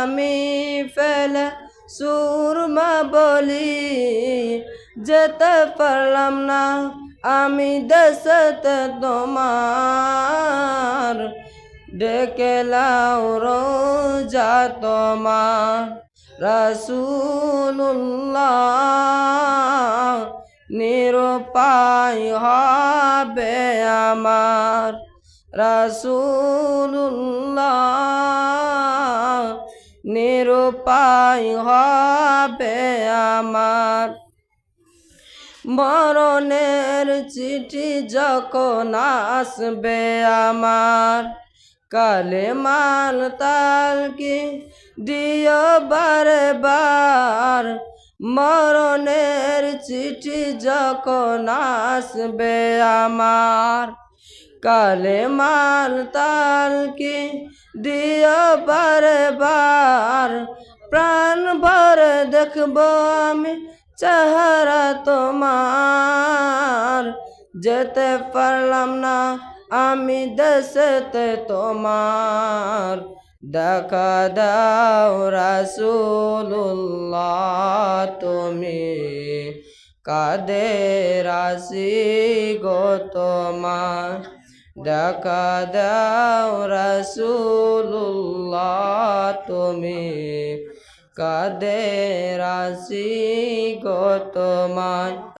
আমি ফেলে, সুরমা বলি, যেতে পারলাম না আমি দেশতে তোমার। ডেকেলাও রোজা তোমার রসুল্লাহ নিরুপায় হবে আমার। রসুল্লাহ নিরুপায় হবে আমার। মরণের চিঠি যখন আসবে আমার কালে মাল তালকি দিও বারে বার মরণের চিঠি যখন আসবে আমার কালে মাল তালকি দিও বারে বার প্রাণ ভরে দেখব আমি চেহারা তোমার। যেতে পারলাম না আমি দেশেতে তোমার। দেখা দাও রাসুল্লাহ তুমি কাদে রাশি গো তোমার? দেখা দাও রসুল্লাহ তুমি কাদের রাশি গো তোমার